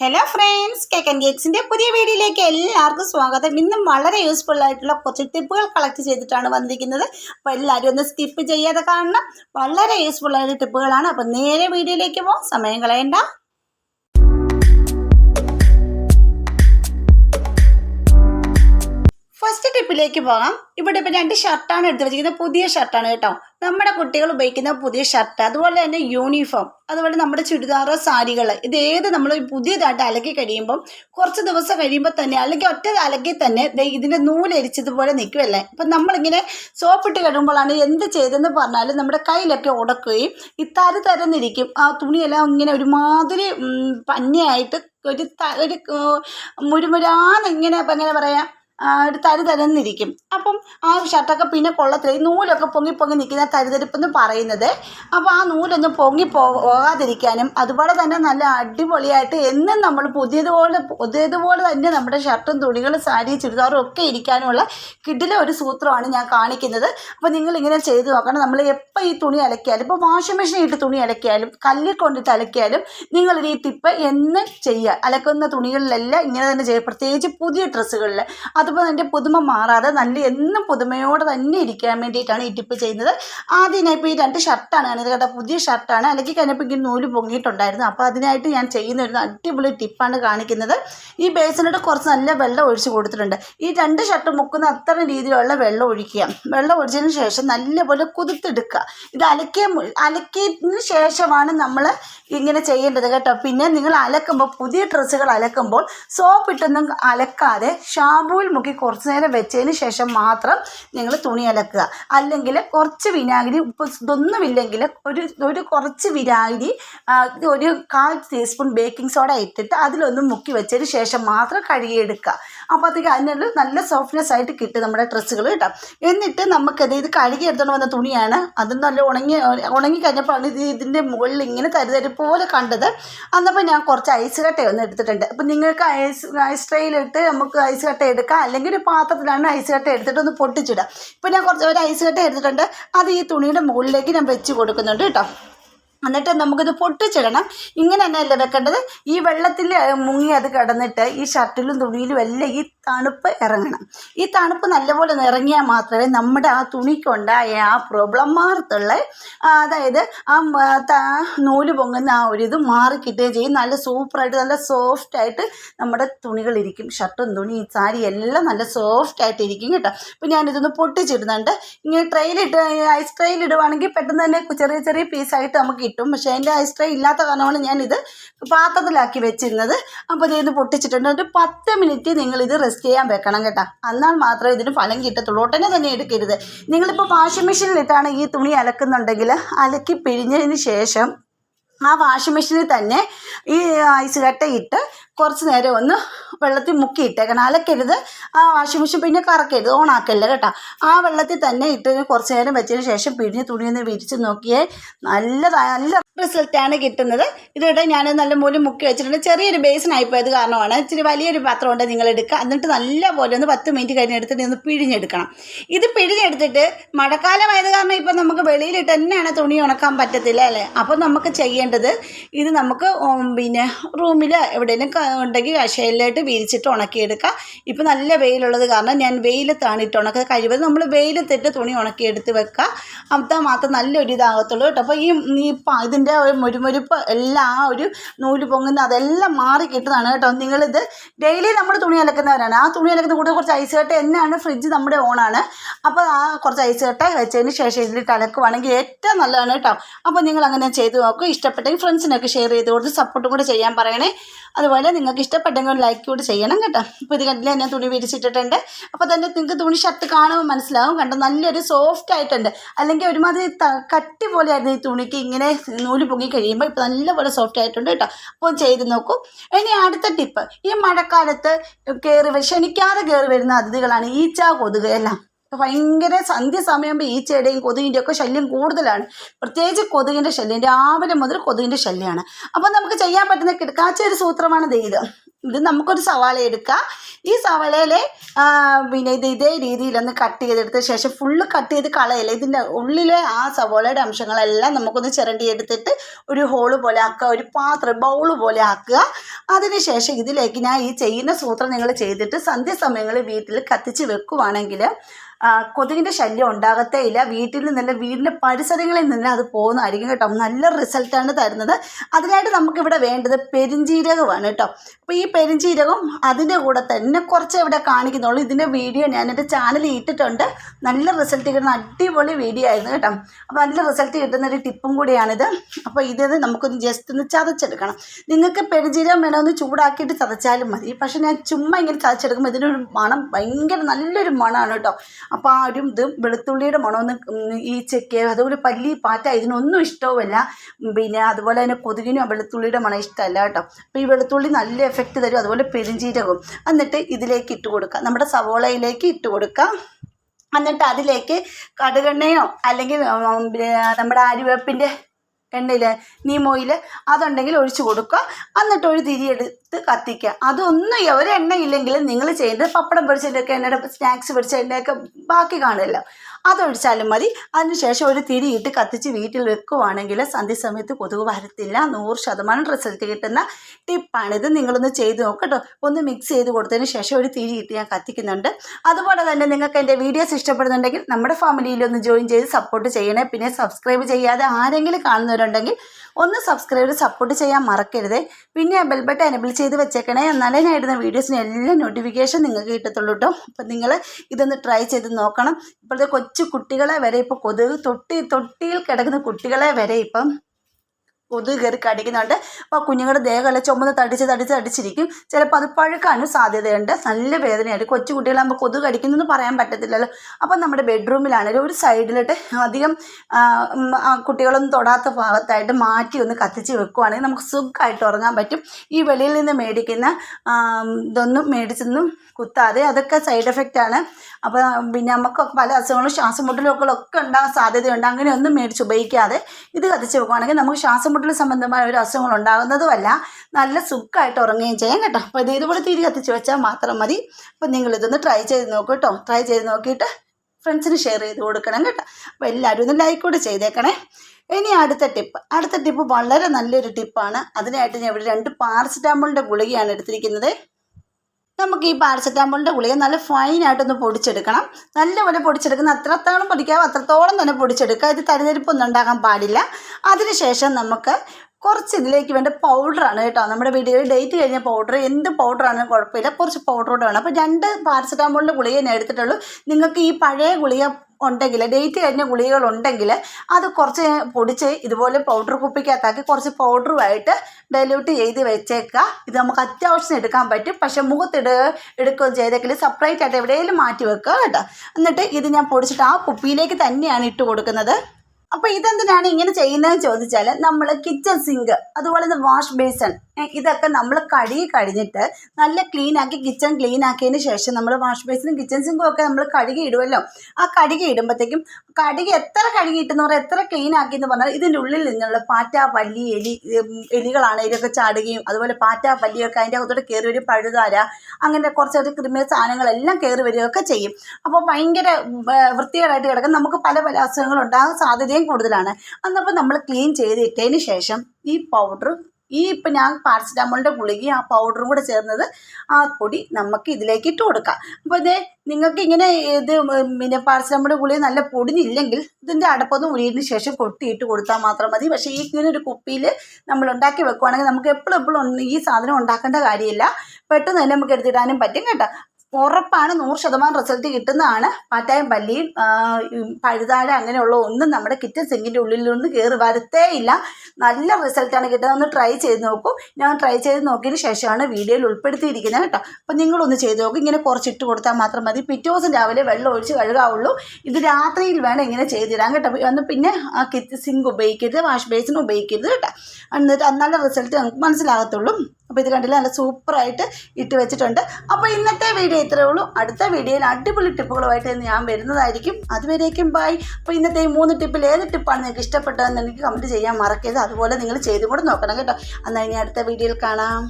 Hello friends cake and കേക്സിന്റെ പുതിയ വീഡിയോയിലേക്ക് എല്ലാവർക്കും സ്വാഗതം. ഇന്നും വളരെ യൂസ്ഫുൾ ആയിട്ടുള്ള കുറച്ച് ടിപ്പുകൾ കളക്ട് ചെയ്തിട്ടാണ് വന്നിരിക്കുന്നത്. അപ്പോൾ എല്ലാവരും ഒന്ന് സ്കിപ്പ് ചെയ്യാതെ കാണണം. വളരെ യൂസ്ഫുൾ ആയ ടിപ്പുകളാണ് അപ്പോൾ നേരെ വീഡിയോയിലേക്ക് പോകാം. സമയം കളയണ്ട. ടിപ്പിലേക്ക് പോകാം. ഇവിടെ ഇപ്പം രണ്ട് ഷർട്ടാണ് എടുത്ത് വെച്ചിരിക്കുന്നത് പുതിയ ഷർട്ടാണ് കേട്ടോ. നമ്മുടെ കുട്ടികൾ ഉപയോഗിക്കുന്ന പുതിയ ഷർട്ട് അതുപോലെ തന്നെ യൂണിഫോം അതുപോലെ നമ്മുടെ ചുരിദാറോ സാരികൾ ഇത് ഏത് നമ്മൾ പുതിയതായിട്ട് അലക്കി കഴിയുമ്പം കുറച്ച് ദിവസം കഴിയുമ്പോൾ തന്നെ അല്ലെങ്കിൽ ഒറ്റ അലക്കി തന്നെ ഇതിന്റെ നൂലരിച്ചതുപോലെ നിൽക്കുമല്ലേ അപ്പം നമ്മളിങ്ങനെ സോപ്പിട്ട് കഴിയുമ്പോഴാണ് എന്ത് ചെയ്തെന്ന് പറഞ്ഞാലും നമ്മുടെ കയ്യിലൊക്കെ ഉടക്കുകയും ഇത്താരി തരുന്നിരിക്കും. ആ തുണിയെല്ലാം ഇങ്ങനെ ഒരുമാതിരി പഞ്ഞയായിട്ട് ഒരു ഒരു മുരുമുരാന്ന് ഇങ്ങനെ ഇപ്പം എങ്ങനെ പറയാം? തരി തരുന്നിരിക്കും. അപ്പം ആ ഷർട്ടൊക്കെ പിന്നെ കൊള്ളത്തില്ല. ഈ നൂലൊക്കെ പൊങ്ങി പൊങ്ങി നിൽക്കുന്ന തരിതരിപ്പെന്ന് പറയുന്നത്. അപ്പോൾ ആ നൂലൊന്നും പൊങ്ങി പോകാതിരിക്കാനും അതുപോലെ തന്നെ നല്ല അടിപൊളിയായിട്ട് എന്നും നമ്മൾ പുതിയതുപോലെ പുതിയതുപോലെ തന്നെ നമ്മുടെ ഷർട്ടും തുണികളും സാരി ചുരിദാറും ഒക്കെ ഇരിക്കാനുമുള്ള കിഡിലെ ഒരു സൂത്രമാണ് ഞാൻ കാണിക്കുന്നത്. അപ്പോൾ നിങ്ങൾ ഇങ്ങനെ ചെയ്ത് നോക്കണം. നമ്മൾ എപ്പോൾ ഈ തുണി അലക്കിയാലും ഇപ്പോൾ വാഷിംഗ് മെഷീൻ ഇട്ട് തുണി അലക്കിയാലും കല്ലിൽ കൊണ്ടിട്ട് അലക്കിയാലും നിങ്ങൾ ഈ ടിപ്പ് എന്ന് ചെയ്യുക. അലക്കുന്ന തുണികളിലെല്ലാം ഇങ്ങനെ തന്നെ ചെയ്യുക പ്രത്യേകിച്ച് പുതിയ ഡ്രസ്സുകളിൽ. അതുപോലെ തന്നെ പുതുമ മാറാതെ നല്ല എന്നും പുതുമയോടെ തന്നെ ഇരിക്കാൻ വേണ്ടിയിട്ടാണ് ഈ ടിപ്പ് ചെയ്യുന്നത്. ആദ്യം ഞാൻ ഇപ്പോൾ ഈ രണ്ട് ഷർട്ടാണ് കാണിയത് കേട്ടോ പുതിയ ഷർട്ടാണ് അല്ലെങ്കിൽ കഴിഞ്ഞപ്പോൾ ഇങ്ങനെ നൂൽ പൊങ്ങിയിട്ടുണ്ടായിരുന്നു. അപ്പോൾ അതിനായിട്ട് ഞാൻ ചെയ്യുന്ന ഒരു അടിപൊളി ടിപ്പാണ് കാണിക്കുന്നത്. ഈ ബേസിനോട് കുറച്ച് നല്ല വെള്ളം ഒഴിച്ച് കൊടുത്തിട്ടുണ്ട്. ഈ രണ്ട് ഷർട്ട് മുക്കുന്ന അത്ര രീതിയിലുള്ള വെള്ളം ഒഴിക്കുക. വെള്ളം ഒഴിച്ചതിന് ശേഷം നല്ലപോലെ കുതിർത്തെടുക്കുക. ഇത് അലക്കിയ അലക്കിയതിന് ശേഷമാണ് നമ്മൾ ഇങ്ങനെ ചെയ്യേണ്ടത് കേട്ടോ. പിന്നെ നിങ്ങൾ അലക്കുമ്പോൾ പുതിയ ഡ്രസ്സുകൾ അലക്കുമ്പോൾ സോപ്പ് ഇട്ടൊന്നും അലക്കാതെ ഷാമ്പൂവിൽ മുക്കി കുറച്ച് നേരം വെച്ചതിന് ശേഷം മാത്രം നിങ്ങൾ തുണി അലക്കുക. അല്ലെങ്കിൽ കുറച്ച് വിനാഗിരി ഉപ്പ് ഇതൊന്നുമില്ലെങ്കിൽ ഒരു ഒരു കുറച്ച് വിനാഗിരി ഒരു കാൽ ടീസ്പൂൺ ബേക്കിംഗ് സോഡ ഇട്ടിട്ട് അതിലൊന്ന് മുക്കി വെച്ചതിന് ശേഷം മാത്രം കഴുകിയെടുക്കുക. അപ്പോഴത്തേക്ക് അതിനുള്ള നല്ല സോഫ്റ്റ്നെസ് ആയിട്ട് കിട്ടും നമ്മുടെ ഡ്രസ്സുകൾ കേട്ടോ. എന്നിട്ട് നമുക്ക് ഇത് കഴുകി വന്ന തുണിയാണ്. അത് നല്ല ഉണങ്ങി ഉണങ്ങി കഴിഞ്ഞപ്പോഴാണ് ഇത് ഇതിന്റെ മുകളിൽ ഇങ്ങനെ തരിതരി പോലെ കണ്ടത്. അന്നപ്പോൾ ഞാൻ കുറച്ച് ഐസ് കട്ടയൊന്നും എടുത്തിട്ടുണ്ട്. അപ്പം നിങ്ങൾക്ക് ഐസ് ഐസ് ട്രെയിലിട്ട് നമുക്ക് ഐസ് കട്ട എടുക്കാം. അല്ലെങ്കിൽ ഒരു പാത്രത്തിലാണ് ഐസ് കട്ട എടുത്തിട്ട് ഒന്ന് പൊട്ടിച്ചിടാം ഇപ്പം ഞാൻ കുറച്ച് ഒരു ഐസ് കട്ട എടുത്തിട്ടുണ്ട്. അത് ഈ തുണിയുടെ മുകളിലേക്ക് ഞാൻ വെച്ച് കൊടുക്കുന്നുണ്ട് കേട്ടോ. എന്നിട്ട് നമുക്കിത് പൊട്ടിച്ചിടണം. ഇങ്ങനെ തന്നെയല്ലേ വെക്കേണ്ടത്? ഈ വെള്ളത്തിൽ മുങ്ങി അത് കിടന്നിട്ട് ഈ ഷർട്ടിലും തുണിയിലും എല്ലാം ഈ തണുപ്പ് ഇറങ്ങണം. ഈ തണുപ്പ് നല്ലപോലെ ഇറങ്ങിയാൽ മാത്രമേ നമ്മുടെ ആ തുണിക്കുണ്ടായ ആ പ്രോബ്ലം മാറത്തുള്ള. അതായത് ആ നൂൽ പൊങ്ങുന്ന ആ ഒരു ഇത് മാറി കിട്ടുകയും ചെയ്യും. നല്ല സൂപ്പറായിട്ട് നല്ല സോഫ്റ്റായിട്ട് നമ്മുടെ തുണികളിരിക്കും ഷർട്ടും തുണി സാരി എല്ലാം നല്ല സോഫ്റ്റായിട്ട് ഇരിക്കും കേട്ടോ. അപ്പോൾ ഞാനിതൊന്ന് പൊട്ടിച്ചിടുന്നുണ്ട്. ഇങ്ങനെ ട്രെയിലിട്ട് ഐസ് ട്രെയിലിടുവാണെങ്കിൽ പെട്ടെന്ന് തന്നെ ചെറിയ ചെറിയ പീസായിട്ട് നമുക്ക് കിട്ടും. പക്ഷേ എന്റെ ഐസ് ട്രേ ഇല്ലാത്ത കാരണമാണ് ഞാനിത് പാത്രത്തിലാക്കി വെച്ചിരുന്നത്. അപ്പോൾ ഇതിന് പൊട്ടിച്ചിട്ടുണ്ട്. ഒരു പത്ത് മിനിറ്റ് നിങ്ങളിത് ഇത് റെസ്റ്റ് ചെയ്യാൻ വെക്കണം കേട്ടോ. എന്നാൽ മാത്രമേ ഇതിന് ഫലം കിട്ടത്തുള്ളൂ. ഉടനെ തന്നെ എടുക്കരുത്. നിങ്ങളിപ്പോൾ വാഷിംഗ് മെഷീനിലിട്ടാണ് ഈ തുണി അലക്കുന്നുണ്ടെങ്കിൽ അലക്കി പിഴിഞ്ഞതിന് ശേഷം ആ വാഷിംഗ് മെഷീനിൽ തന്നെ ഈ ഐസ് കട്ട ഇട്ട് കുറച്ച് നേരം ഒന്ന് വെള്ളത്തിൽ മുക്കി ഇട്ടേക്കണം. അലക്കരുത്. ആ വാഷിംഗ് മെഷീൻ പിന്നെ കറക്കരുത്. ഓണാക്കല്ല കേട്ടോ. ആ വെള്ളത്തിൽ തന്നെ ഇട്ട് കുറച്ച് നേരം വെച്ചതിന് ശേഷം പിഴിഞ്ഞ് തുണിയൊന്ന് വിരിച്ച് നോക്കിയേ നല്ലതായ നല്ല റിസൾട്ടാണ് കിട്ടുന്നത്. ഇതിവിടെ ഞാൻ നല്ല മൂലം മുക്കി വെച്ചിട്ടുണ്ട്. ചെറിയൊരു ബേസിനായി പോയത് കാരണമാണ് ഇച്ചിരി വലിയൊരു പാത്രം ഉണ്ട് നിങ്ങൾ എടുക്കുക. എന്നിട്ട് നല്ല പോലെ ഒന്ന് പത്ത് മിനിറ്റ് കഴിഞ്ഞെടുത്തിട്ട് ഒന്ന് പിഴിഞ്ഞെടുക്കണം. ഇത് പിഴിഞ്ഞെടുത്തിട്ട് മഴക്കാലമായത് കാരണം ഇപ്പം നമുക്ക് വെളിയിലിട്ട് തന്നെയാണ് തുണി ഉണക്കാൻ പറ്റത്തില്ല അല്ലേ? അപ്പോൾ നമുക്ക് ചെയ്യേണ്ടത് ഇത് നമുക്ക് പിന്നെ റൂമിൽ എവിടെയെങ്കിലും ഉണ്ടെങ്കിൽ കഷയിലായിട്ട് വിരിച്ചിട്ട് ഉണക്കിയെടുക്കുക. ഇപ്പം നല്ല വെയിലുള്ളത് കാരണം ഞാൻ വെയിലത്താണ് ഇട്ട് ഉണക്കുക. കഴിവത് നമ്മൾ വെയിലത്തിട്ട് തുണി ഉണക്കിയെടുത്ത് വെക്കുക. അപ്പോൾ മാത്രം നല്ലൊരു ഇതാകത്തുള്ളൂ കേട്ടോ. അപ്പോൾ ഈ ഈ ഇതിന്റെ ഒരു മുരുമുരുപ്പ് എല്ലാം ആ ഒരു നൂൽ പൊങ്ങുന്ന അതെല്ലാം മാറി കിട്ടുന്നതാണ് കേട്ടോ. നിങ്ങളിത് ഡെയിലി നമ്മൾ തുണി അലക്കുന്നവരാണ്. ആ തുണി അലക്കുന്ന കൂടെ കുറച്ച് ഐസ് കട്ട എന്നാണ് ഫ്രിഡ്ജ് നമ്മുടെ ഓണാണ് അപ്പോൾ ആ കുറച്ച് ഐസ് കട്ട വെച്ചതിന് ശേഷം ഇതിലിട്ട് അലക്കുവാണെങ്കിൽ ഏറ്റവും നല്ലതാണ് കേട്ടോ. അപ്പോൾ നിങ്ങൾ അങ്ങനെ ചെയ്ത് നോക്കും. ഇഷ്ടപ്പെട്ടെങ്കിൽ ഫ്രണ്ട്സിനൊക്കെ ഷെയർ ചെയ്ത് കൊടുത്ത് സപ്പോർട്ടും കൂടെ ചെയ്യാൻ പറയണേ. അതുപോലെ നിങ്ങൾക്ക് ഇഷ്ടപ്പെട്ടെങ്കിൽ ലൈക്ക് കൂടി ചെയ്യണം കേട്ടോ. ഇപ്പോൾ ഇത് കണ്ടില്ല ഞാൻ തുണി വിരിച്ചിട്ടിട്ടുണ്ട്. അപ്പോൾ തന്നെ നിങ്ങൾക്ക് തുണി ഷർട്ട് കാണുമ്പോൾ മനസ്സിലാവും. കണ്ടോ? നല്ലൊരു സോഫ്റ്റ് ആയിട്ടുണ്ട്. അല്ലെങ്കിൽ ഒരുമാതിരി കട്ടി പോലെയായിരുന്നു ഈ തുണിക്ക് ഇങ്ങനെ നൂൽ പൊങ്ങി കഴിയുമ്പോൾ ഇപ്പോൾ നല്ലപോലെ സോഫ്റ്റ് ആയിട്ടുണ്ട് കേട്ടോ. അപ്പോൾ ചെയ്ത് നോക്കൂ. ഇനി അടുത്ത ടിപ്പ് ഈ മഴക്കാലത്ത് കയറി ക്ഷണിക്കാതെ കയറി വരുന്ന അതിഥികളാണ് ഈച്ച കൊതുക് എല്ലാം. ഭയങ്കര സന്ധ്യ സമയമാകുമ്പോൾ ഈച്ചയുടെയും കൊതുകിന്റെ ഒക്കെ ശല്യം കൂടുതലാണ്. പ്രത്യേകിച്ച് കൊതുകിന്റെ ശല്യം. രാവിലെ മുതൽ കൊതുകിന്റെ ശല്യമാണ് അപ്പോൾ നമുക്ക് ചെയ്യാൻ പറ്റുന്ന കിടക്കാച്ച ഒരു സൂത്രമാണ് ഇത് ഇത് നമുക്കൊരു സവാള എടുക്കാം. ഈ സവാളയിലെ പിന്നെ ഇത് ഇതേ രീതിയിലൊന്ന് കട്ട് ചെയ്തെടുത്ത ശേഷം ഫുള്ള് കട്ട് ചെയ്ത് കളയില്ല. ഇതിന്റെ ഉള്ളിലെ ആ സവാളയുടെ അംശങ്ങളെല്ലാം നമുക്കൊന്ന് ചിരണ്ടി എടുത്തിട്ട് ഒരു ഹോൾ പോലെ ആക്കുക ഒരു പാത്രം ബൗൾ പോലെ ആക്കുക. അതിനുശേഷം ഇതിലേക്ക് ഞാൻ ഈ ചെയ്യുന്ന സൂത്രം നിങ്ങൾ ചെയ്തിട്ട് സന്ധ്യാസമയങ്ങളിൽ വീട്ടിൽ കത്തിച്ച് വെക്കുവാണെങ്കിൽ കൊതുകിന്റെ ശല്യം ഉണ്ടാകത്തേ ഇല്ല വീട്ടിൽ നിന്നല്ല വീടിന്റെ പരിസരങ്ങളിൽ നിന്ന് അത് പോകുന്നതായിരിക്കും കേട്ടോ. നല്ല റിസൾട്ടാണ് തരുന്നത്. അതിനായിട്ട് നമുക്കിവിടെ വേണ്ടത് പെരിഞ്ചീരകമാണ് കേട്ടോ. അപ്പോൾ ഈ പെരിഞ്ചീരകം അതിന്റെ കൂടെ തന്നെ കുറച്ച് ഇവിടെ കാണിക്കുന്നുള്ളൂ. ഇതിന്റെ വീഡിയോ ഞാൻ എന്റെ ചാനലിൽ ഇട്ടിട്ടുണ്ട്. നല്ല റിസൾട്ട് കിട്ടുന്ന അടിപൊളി വീഡിയോ ആയിരുന്നു കേട്ടോ. അപ്പോൾ നല്ല റിസൾട്ട് കിട്ടുന്ന ഒരു ടിപ്പും കൂടിയാണിത്. അപ്പോൾ ഇത് നമുക്കൊന്ന് ജസ്റ്റ് ഒന്ന് ചതച്ചെടുക്കണം. നിങ്ങൾക്ക് പെരിഞ്ചീരകം വേണമെന്ന് ചൂടാക്കിയിട്ട് ചതച്ചാലും മതി. പക്ഷേ ഞാൻ ചുമ്മാ ഇങ്ങനെ ചതച്ചെടുക്കുമ്പോൾ ഇതിനൊരു മണം ഭയങ്കര നല്ലൊരു മണമാണ് കേട്ടോ. അപ്പോൾ ആ ഒരു ഇത് വെളുത്തുള്ളിയുടെ മണമൊന്ന് ഈ ചെക്ക് അതുപോലെ പല്ലി പാറ്റ ഇതിനൊന്നും ഇഷ്ടവുമല്ല. പിന്നെ അതുപോലെ തന്നെ കൊതുകിനും വെളുത്തുള്ളിയുടെ മണം ഇഷ്ടമല്ല കേട്ടോ. അപ്പോൾ ഈ വെളുത്തുള്ളി നല്ല എഫക്റ്റ് തരും. അതുപോലെ പെരിഞ്ചീരകവും. എന്നിട്ട് ഇതിലേക്ക് ഇട്ട് കൊടുക്കുക നമ്മുടെ സവോളയിലേക്ക് ഇട്ട് കൊടുക്കുക എന്നിട്ട് അതിലേക്ക് കടുകെണ്ണയോ അല്ലെങ്കിൽ നമ്മുടെ ആര്യവേപ്പിന്റെ എണ്ണയിൽ നീമോയിൽ അതുണ്ടെങ്കിൽ ഒഴിച്ചു കൊടുക്കുക. എന്നിട്ട് ഒരു തിരിയെടുത്ത് കത്തിക്കുക. അതൊന്നും ഒരു എണ്ണ ഇല്ലെങ്കിൽ നിങ്ങൾ ചെയ്യേണ്ടത് പപ്പടം പൊരിച്ചതിന്റെയൊക്കെ എണ്ണയുടെ സ്നാക്സ് പൊരിച്ചതിന്റെയൊക്കെ ബാക്കി കാണുമല്ലോ. അതൊഴിച്ചാലും മതി. അതിനുശേഷം ഒരു തിരിയിട്ട് കത്തിച്ച് വീട്ടിൽ വെക്കുവാണെങ്കിൽ സന്ധ്യസമയത്ത് കൊതുക് വരത്തില്ല. നൂറ് ശതമാനം റിസൾട്ട് കിട്ടുന്ന ടിപ്പാണിത് നിങ്ങളൊന്ന് ചെയ്ത് നോക്കട്ടോ ഒന്ന് മിക്സ് ചെയ്ത് കൊടുത്തതിന് ശേഷം ഒരു തിരിയിട്ട് ഞാൻ കത്തിക്കുന്നുണ്ട്. അതുപോലെ തന്നെ നിങ്ങൾക്ക് എന്റെ വീഡിയോസ് ഇഷ്ടപ്പെടുന്നുണ്ടെങ്കിൽ നമ്മുടെ ഫാമിലിയിലൊന്ന് ജോയിൻ ചെയ്ത് സപ്പോർട്ട് ചെയ്യണേ. പിന്നെ സബ്സ്ക്രൈബ് ചെയ്യാതെ ആരെങ്കിലും കാണുന്നവരുണ്ടെങ്കിൽ ഒന്ന് സബ്സ്ക്രൈബ് സപ്പോർട്ട് ചെയ്യാൻ മറക്കരുത്. പിന്നെ ആ ബെൽ ബട്ടൺ എനബിൾ ചെയ്ത് വെച്ചേക്കണേ. എന്നാലേ ഞാൻ ഇടുന്ന വീഡിയോസിന് എല്ലാ നോട്ടിഫിക്കേഷൻ നിങ്ങൾക്ക് കിട്ടത്തുള്ളൂ കേട്ടോ. അപ്പം നിങ്ങൾ ഇതൊന്ന് ട്രൈ ചെയ്ത് നോക്കണം. ഇപ്പോഴത്തെ കൊച്ചു കുട്ടികളെ വരെ ഇപ്പോൾ കൊതുക് തൊട്ടി തൊട്ടിയിൽ കിടക്കുന്ന കുട്ടികളെ വരെ ഇപ്പം കൊതുക് കയറി കടിക്കുന്നുണ്ട്. അപ്പോൾ കുഞ്ഞുങ്ങളുടെ ദേഹമല്ല ചുമന്ന് തടിച്ച് തടിച്ച് തടിച്ചിരിക്കും. ചിലപ്പോൾ അത് പഴുക്കാനും സാധ്യതയുണ്ട്. നല്ല വേദനയാണ്. കൊച്ചു കുട്ടികളാകുമ്പോൾ കടിക്കുന്നു കടിക്കുന്നതെന്ന് പറയാൻ പറ്റത്തില്ലല്ലോ. അപ്പം നമ്മുടെ ബെഡ്റൂമിലാണെങ്കിലും ഒരു സൈഡിലിട്ട് അധികം കുട്ടികളൊന്നും തൊടാത്ത ഭാഗത്തായിട്ട് മാറ്റി ഒന്ന് കത്തിച്ച് വെക്കുവാണെങ്കിൽ നമുക്ക് സുഖമായിട്ട് ഉറങ്ങാൻ പറ്റും. ഈ വെളിയിൽ നിന്ന് മേടിക്കുന്ന ഇതൊന്നും മേടിച്ചൊന്നും കുത്താതെ അതൊക്കെ സൈഡ് എഫക്റ്റ് ആണ്. അപ്പോൾ പിന്നെ നമുക്ക് പല അസുഖങ്ങളും ശ്വാസം മുട്ടലുകളൊക്കെ ഉണ്ടാകാൻ സാധ്യതയുണ്ട്. അങ്ങനെയൊന്നും മേടിച്ച് ഉപയോഗിക്കാതെ ഇത് കത്തിച്ച് വെക്കുവാണെങ്കിൽ നമുക്ക് ശ്വാസം മുട്ടൽ സംബന്ധമായ ഒരു അസുഖങ്ങൾ ഉണ്ടാകുന്നതുമല്ല. നല്ല സുഖമായിട്ട് ഉറങ്ങുകയും ചെയ്യാം കേട്ടോ. അപ്പോൾ ഇത് ഇതുപോലെ തിരി കത്തിച്ച് വെച്ചാൽ മാത്രം മതി. അപ്പോൾ നിങ്ങളിതൊന്ന് ട്രൈ ചെയ്ത് നോക്കൂ കേട്ടോ. ട്രൈ ചെയ്ത് നോക്കിയിട്ട് ഫ്രണ്ട്സിന് ഷെയർ ചെയ്ത് കൊടുക്കണം കേട്ടോ. അപ്പോൾ എല്ലാവരും ഒന്ന് ലൈക്ക് കൂടെ ചെയ്തേക്കണേ. ഇനി അടുത്ത ടിപ്പ് അടുത്ത ടിപ്പ് വളരെ നല്ലൊരു ടിപ്പാണ് അതിനായിട്ട് ഞാൻ ഇവിടെ രണ്ട് പാരസിറ്റാമോളിന്റെ ഗുളികയാണ് എടുത്തിരിക്കുന്നത്. നമുക്ക് ഈ പാരസെറ്റാമോളിന്റെ ഗുളിക നല്ല ഫൈനായിട്ടൊന്ന് പൊടിച്ചെടുക്കണം. നല്ലപോലെ പൊടിച്ചെടുക്കുന്ന അത്രത്തോളം പൊടിക്കാവോ അത്രത്തോളം തന്നെ പൊടിച്ചെടുക്കുക. ഇത് തരിതരിപ്പൊന്നും ഉണ്ടാകാൻ പാടില്ല. അതിനുശേഷം നമുക്ക് കുറച്ച് ഇതിലേക്ക് വേണ്ട പൗഡറാണ് കേട്ടോ. നമ്മുടെ വീടുകളിൽ ഡേറ്റ് കഴിഞ്ഞ പൗഡർ എന്ത് പൗഡറാണെങ്കിലും കുഴപ്പമില്ല. കുറച്ച് പൗഡർ കൂടെ വേണം. അപ്പോൾ രണ്ട് പാരസെറ്റാമോളിന്റെ ഗുളിക ഞാൻ എടുത്തിട്ടുള്ളൂ. നിങ്ങൾക്ക് ഈ പഴയ ഗുളിക ഉണ്ടെങ്കിൽ ഡേറ്റ് കഴിഞ്ഞ ഗുളികകൾ ഉണ്ടെങ്കിൽ അത് കുറച്ച് പൊടിച്ച് ഇതുപോലെ പൗഡർ കുപ്പിക്കകത്താക്കി കുറച്ച് പൗഡറുമായിട്ട് ഡൈല്യൂട്ട് ചെയ്ത് വെച്ചേക്കുക. ഇത് നമുക്ക് അത്യാവശ്യം എടുക്കാൻ പറ്റും. പക്ഷേ മുഖത്തിട് എടുക്കുകയും ചെയ്തെങ്കിൽ സെപ്പറേറ്റ് ആയിട്ട് എവിടെയെങ്കിലും മാറ്റി വെക്കുക കേട്ടോ. എന്നിട്ട് ഇത് ഞാൻ പൊടിച്ചിട്ട് ആ കുപ്പിയിലേക്ക് തന്നെയാണ് ഇട്ട് കൊടുക്കുന്നത്. അപ്പോൾ ഇതെന്തിനാണ് ഇങ്ങനെ ചെയ്യുന്നതെന്ന് ചോദിച്ചാൽ നമ്മൾ കിച്ചൺ സിങ്ക് അതുപോലെ തന്നെ വാഷ് ബേസൺ ഇതൊക്കെ നമ്മൾ കഴുകി കഴിഞ്ഞിട്ട് നല്ല ക്ലീൻ ആക്കി കിച്ചൺ ക്ലീൻ ആക്കിയതിന് ശേഷം നമ്മൾ വാഷ് ബേസിനും കിച്ചൺ സിങ്കും ഒക്കെ നമ്മൾ കഴുകി ഇടുമല്ലോ ആ കഴുകി ഇടുമ്പോഴത്തേക്കും കഴുകി എത്ര കഴുകിയിട്ടെന്ന് പറഞ്ഞാൽ എത്ര ക്ലീൻ ആക്കി എന്ന് പറഞ്ഞാൽ ഇതിന്റെ ഉള്ളിൽ നിന്നുള്ള പാറ്റ പല്ലി എലി എലികളാണ് ഇതിലൊക്കെ ചാടുകയും അതുപോലെ പാറ്റ പല്ലിയൊക്കെ അതിന്റെ അകത്തോട്ട് കയറി വരും പഴുതാര അങ്ങനെ കുറച്ചൊരു ക്രിമിനൽ സാധനങ്ങളെല്ലാം കയറി വരികയൊക്കെ ചെയ്യും. അപ്പോൾ ഭയങ്കര വൃത്തികേടായിട്ട് കിടക്കും നമുക്ക് പല പല അസുഖങ്ങളുണ്ടാകാൻ സാധ്യതയും കൂടുതലാണ്. അന്നപ്പോൾ നമ്മൾ ക്ലീൻ ചെയ്തിട്ടതിന് ശേഷം ഈ പൗഡർ ഈ ഇപ്പം ഞാൻ പാരസെറ്റാമോളിന്റെ ഗുളികയും ആ പൗഡറും കൂടെ ചേർന്നത് ആ പൊടി നമുക്ക് ഇതിലേക്ക് ഇട്ട് കൊടുക്കാം. അപ്പോൾ ഇതേ നിങ്ങൾക്ക് ഇങ്ങനെ ഇത് പിന്നെ പാരസെറ്റാമോളിന്റെ ഗുളിക നല്ല പൊടിഞ്ഞില്ലെങ്കിൽ ഇതിന്റെ അടപ്പൊന്ന് ഉരിയതിന് ശേഷം കൊട്ടിയിട്ട് കൊടുത്താൽ മാത്രം മതി. പക്ഷേ ഈ ഇങ്ങനെ ഒരു കുപ്പിയിൽ നമ്മൾ ഉണ്ടാക്കി വെക്കുവാണെങ്കിൽ നമുക്ക് എപ്പോഴും എപ്പോഴും ഈ സാധനം ഉണ്ടാക്കേണ്ട കാര്യമില്ല. പെട്ടെന്ന് തന്നെ നമുക്ക് എടുത്തിടാനും പറ്റും കേട്ടോ. ഉറപ്പാണ് നൂറ് ശതമാനം റിസൾട്ട് കിട്ടുന്നതാണ്. പാറ്റായും പല്ലിയും പഴുതാഴ അങ്ങനെയുള്ള ഒന്നും നമ്മുടെ കിച്ചൺ സിങ്കിന്റെ ഉള്ളിൽ നിന്ന് കയറി വരത്തേ ഇല്ല. നല്ല റിസൾട്ടാണ് കിട്ടുന്നത്. ഒന്ന് ട്രൈ ചെയ്ത് നോക്കൂ. ഞാൻ ട്രൈ ചെയ്ത് നോക്കിയതിന് ശേഷമാണ് വീഡിയോയിൽ ഉൾപ്പെടുത്തിയിരിക്കുന്നത് കേട്ടോ. അപ്പം നിങ്ങളൊന്ന് ചെയ്ത് നോക്കും. ഇങ്ങനെ കുറച്ചിട്ട് കൊടുത്താൽ മാത്രം മതി. പിറ്റേ ദിവസം രാവിലെ വെള്ളം ഒഴിച്ച് കഴുകാവുള്ളൂ. ഇത് രാത്രിയിൽ വേണം ഇങ്ങനെ ചെയ്തിടാൻ കേട്ടോ. അന്ന് പിന്നെ ആ കിച്ചൺ സിങ്ക് ഉപയോഗിക്കരുത് വാഷ് ബേസിന് ഉപയോഗിക്കരുത് കേട്ടോ. എന്നിട്ട് നല്ല റിസൾട്ട് നമുക്ക് മനസ്സിലാകത്തുള്ളൂ. അപ്പോൾ ഇത് കണ്ടില്ല? നല്ല സൂപ്പറായിട്ട് ഇട്ട് വെച്ചിട്ടുണ്ട്. അപ്പോൾ ഇന്നത്തെ വീഡിയോ ഇത്രയേ ഉള്ളൂ. അടുത്ത വീഡിയോയിൽ അടിപൊളി ടിപ്പുകളുമായിട്ട് ഞാൻ വരുന്നതായിരിക്കും. അതുവരേക്കും ബൈ അപ്പോൾ ഇന്നത്തെ ഈ മൂന്ന് ടിപ്പിൽ ഏത് ടിപ്പാണ് നിങ്ങൾക്ക് ഇഷ്ടപ്പെട്ടതെന്ന് എനിക്ക് കമന്റ് ചെയ്യാൻ മറക്കരുത്. അതുപോലെ നിങ്ങൾ ചെയ്തും കൂടെ നോക്കണം കേട്ടോ. എന്നാൽ ഇനി അടുത്ത വീഡിയോയിൽ കാണാം.